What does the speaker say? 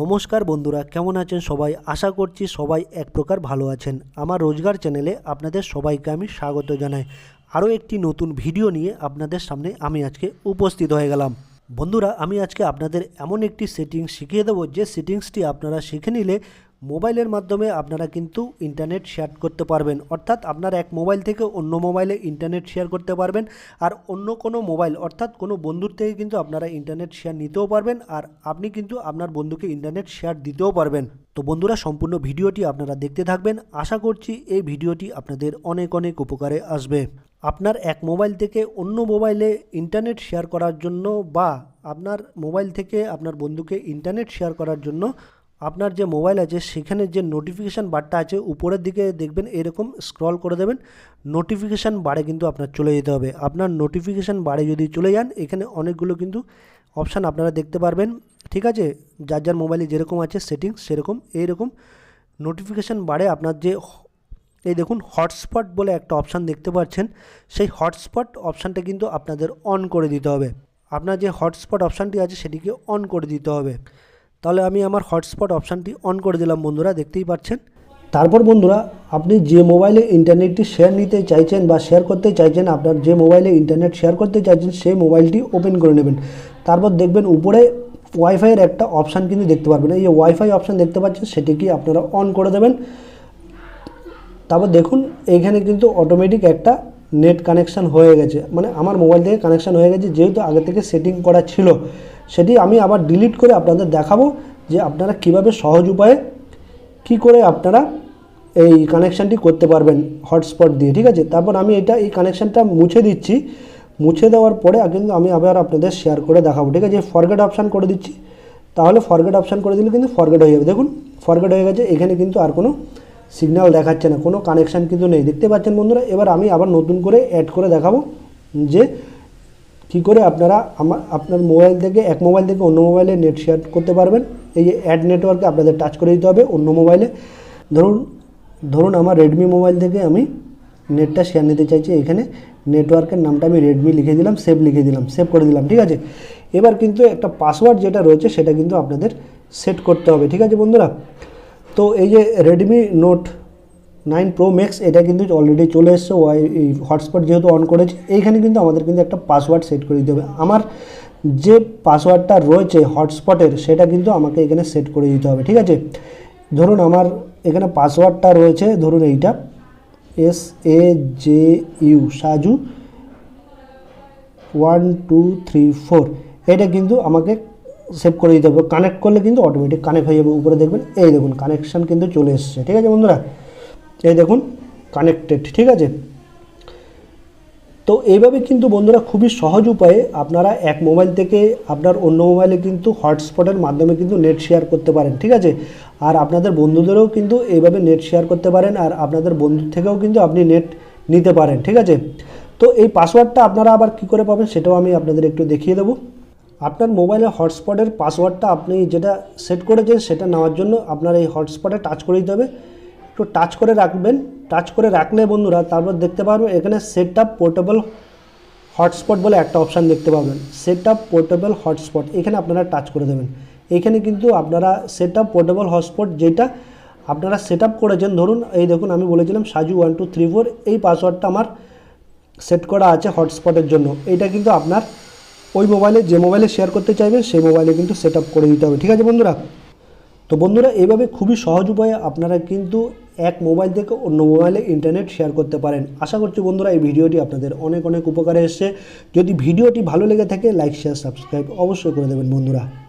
নমস্কার বন্ধুরা, কেমন আছেন সবাই? আশা করছি সবাই এক প্রকার ভালো আছেন। আমার রোজগার চ্যানেলে আপনাদের সবাইকে আমি স্বাগত জানাই। আরও একটি নতুন ভিডিও নিয়ে আপনাদের সামনে আমি আজকে উপস্থিত হয়ে গেলাম। বন্ধুরা, আমি আজকে আপনাদের এমন একটি সেটিংস শিখিয়ে দেবো, যে সেটিংসটি আপনারা শিখে নিলে মোবাইলের মাধ্যমে আপনারা কিন্তু ইন্টারনেট শেয়ার করতে পারবেন। অর্থাৎ আপনার এক মোবাইল থেকে অন্য মোবাইলে ইন্টারনেট শেয়ার করতে পারবেন আর অন্য কোনো মোবাইল, অর্থাৎ কোনো বন্ধুর থেকে কিন্তু আপনারা ইন্টারনেট শেয়ার নিতেও পারবেন আর আপনি কিন্তু আপনার বন্ধুকে ইন্টারনেট শেয়ার দিতেও পারবেন। তো বন্ধুরা, সম্পূর্ণ ভিডিওটি আপনারা দেখতে থাকবেন। আশা করছি এই ভিডিওটি আপনাদের অনেক অনেক উপকারে আসবে। আপনার এক মোবাইল থেকে অন্য মোবাইলে ইন্টারনেট শেয়ার করার জন্য বা আপনার মোবাইল থেকে আপনার বন্ধুকে ইন্টারনেট শেয়ার করার জন্য আপনার যে মোবাইল আছে, সেখানে যে নোটিফিকেশান বারটা আছে, উপরের দিকে দেখবেন এরকম স্ক্রল করে দেবেন নোটিফিকেশান বারে কিন্তু আপনার চলে যেতে হবে। আপনার নোটিফিকেশান বারে যদি চলে যান, এখানে অনেকগুলো কিন্তু অপশান আপনারা দেখতে পারবেন। ঠিক আছে? যার যার মোবাইলে যেরকম আছে সেটিংস সেরকম, এইরকম নোটিফিকেশান বারে আপনার যে এই দেখুন হটস্পট বলে একটা অপশান দেখতে পাচ্ছেন। সেই হটস্পট অপশানটা কিন্তু আপনাদের অন করে দিতে হবে। আপনার যে হটস্পট অপশানটি আছে, সেটিকে অন করে দিতে হবে। তাহলে আমি আমার হটস্পট অপশানটি অন করে দিলাম বন্ধুরা, দেখতেই পাচ্ছেন। তারপর বন্ধুরা, আপনি যে মোবাইলে ইন্টারনেটটি শেয়ার নিতে চাইছেন বা শেয়ার করতে চাইছেন, আপনার যে মোবাইলে ইন্টারনেট শেয়ার করতে চাইছেন, সেই মোবাইলটি ওপেন করে নেবেন। তারপর দেখবেন উপরে ওয়াইফাইয়ের একটা অপশান কিন্তু দেখতে পারবেন। এই ওয়াইফাই অপশান দেখতে পাচ্ছেন, সেটিকে আপনারা অন করে দেবেন। তারপর দেখুন এইখানে কিন্তু অটোমেটিক একটা নেট কানেকশান হয়ে গেছে। মানে আমার মোবাইল থেকে কানেকশান হয়ে গেছে, যেহেতু আগে থেকে সেটিং করা ছিল। সেটি আমি আবার ডিলিট করে আপনাদের দেখাবো যে আপনারা কীভাবে সহজ উপায়ে কি করে আপনারা এই কানেকশানটি করতে পারবেন হটস্পট দিয়ে, ঠিক আছে? তারপর আমি এটা, এই কানেকশানটা মুছে দিচ্ছি। মুছে দেওয়ার পরে কিন্তু আমি আবার আপনাদের শেয়ার করে দেখাবো, ঠিক আছে? ফরগেট অপশান করে দিচ্ছি। তাহলে ফরগেট অপশান করে দিলে কিন্তু ফরগেট হয়ে যাবে। দেখুন ফরগেট হয়ে গেছে, এখানে কিন্তু আর কোনো সিগন্যাল দেখাচ্ছে না, কোনো কানেকশান কিন্তু নেই। দেখতে পাচ্ছেন বন্ধুরা, এবার আমি আবার নতুন করে অ্যাড করে দেখাবো যে কি করে আপনারা আমার, আপনার মোবাইল থেকে, এক মোবাইল থেকে অন্য মোবাইলে নেট শেয়ার করতে পারবেন। এই যে অ্যাড নেটওয়ার্কে আপনাদের টাচ করে দিতে হবে অন্য মোবাইলে। ধরুন ধরুন আমার রেডমি মোবাইল থেকে আমি নেটটা শেয়ার নিতে চাইছি। এখানে নেটওয়ার্কের নামটা আমি রেডমি লিখে দিলাম সেভ লিখে দিলাম সেভ করে দিলাম, ঠিক আছে? এবার কিন্তু একটা পাসওয়ার্ড যেটা রয়েছে, সেটা কিন্তু আপনাদের সেট করতে হবে, ঠিক আছে বন্ধুরা? তো এই যে Redmi Note nine Pro Max এটা কিন্তু অলরেডি চলে এসছে, ওয়াই হটস্পট যেহেতু অন করেছে, এইখানে কিন্তু আমাদের কিন্তু একটা পাসওয়ার্ড সেট করে দিতে হবে। আমার যে পাসওয়ার্ডটা রয়েছে হটস্পটের সেটা কিন্তু আমাকে এখানে সেট করে দিতে হবে, ঠিক আছে? ধরুন আমার এখানে পাসওয়ার্ডটা রয়েছে, ধরুন এইটা S A J U Saju one two three four এটা কিন্তু আমাকে সেভ করে দিতে হবে। কানেক্ট করলে কিন্তু অটোমেটিক কানেক্ট হয়ে যাবে, উপরে দেখবেন, এই দেখুন কানেকশান কিন্তু চলে এসছে, ঠিক আছে বন্ধুরা? এই দেখুন কানেক্টেড ঠিক আছে? তো এইভাবে কিন্তু বন্ধুরা খুবই সহজ উপায়ে আপনারা এক মোবাইল থেকে আপনার অন্য মোবাইলে কিন্তু হটস্পটের মাধ্যমে কিন্তু নেট শেয়ার করতে পারেন, ঠিক আছে? আর আপনাদের বন্ধুদেরও কিন্তু এইভাবে নেট শেয়ার করতে পারেন আর আপনাদের বন্ধুর থেকেও কিন্তু আপনি নেট নিতে পারেন, ঠিক আছে? তো এই পাসওয়ার্ডটা আপনারা আবার কি করে পাবেন সেটাও আমি আপনাদের একটু দেখিয়ে দেবো। আপনার মোবাইলে হটস্পটের পাসওয়ার্ডটা আপনি যেটা সেট করেছেন সেটা নেওয়ার জন্য আপনার এই হটস্পটে টাচ করে দিতে হবে। একটু টাচ করে রাখবেন। টাচ করে রাখলে বন্ধুরা, তারপর দেখতে পারবেন এখানে সেট আপ পোর্টেবল হটস্পট বলে একটা অপশান দেখতে পাবেন। সেট আপ পোর্টেবল হটস্পট এখানে আপনারা টাচ করে দেবেন। এখানে কিন্তু আপনারা সেট আপ পোর্টেবল হটস্পট যেটা আপনারা সেট আপ করেছেন, ধরুন এই দেখুন আমি বলেছিলাম Saju one two three four এই পাসওয়ার্ডটা আমার সেট করা আছে হটস্পটের জন্য। এটা কিন্তু আপনার ওই মোবাইলে যে মোবাইলে শেয়ার করতে চাইবেন, সেই মোবাইলে কিন্তু সেট করে দিতে হবে। ঠিক আছে বন্ধুরা? তো বন্ধুরা, এভাবে খুবই সহজ উপায়ে আপনারা কিন্তু এক মোবাইল থেকে অন্য মোবাইলে ইন্টারনেট শেয়ার করতে পারেন। আশা করছি বন্ধুরা, এই ভিডিওটি আপনাদের অনেক অনেক উপকারে এসছে। যদি ভিডিওটি ভালো লেগে থাকে লাইক শেয়ার সাবস্ক্রাইব অবশ্যই করে দেবেন বন্ধুরা।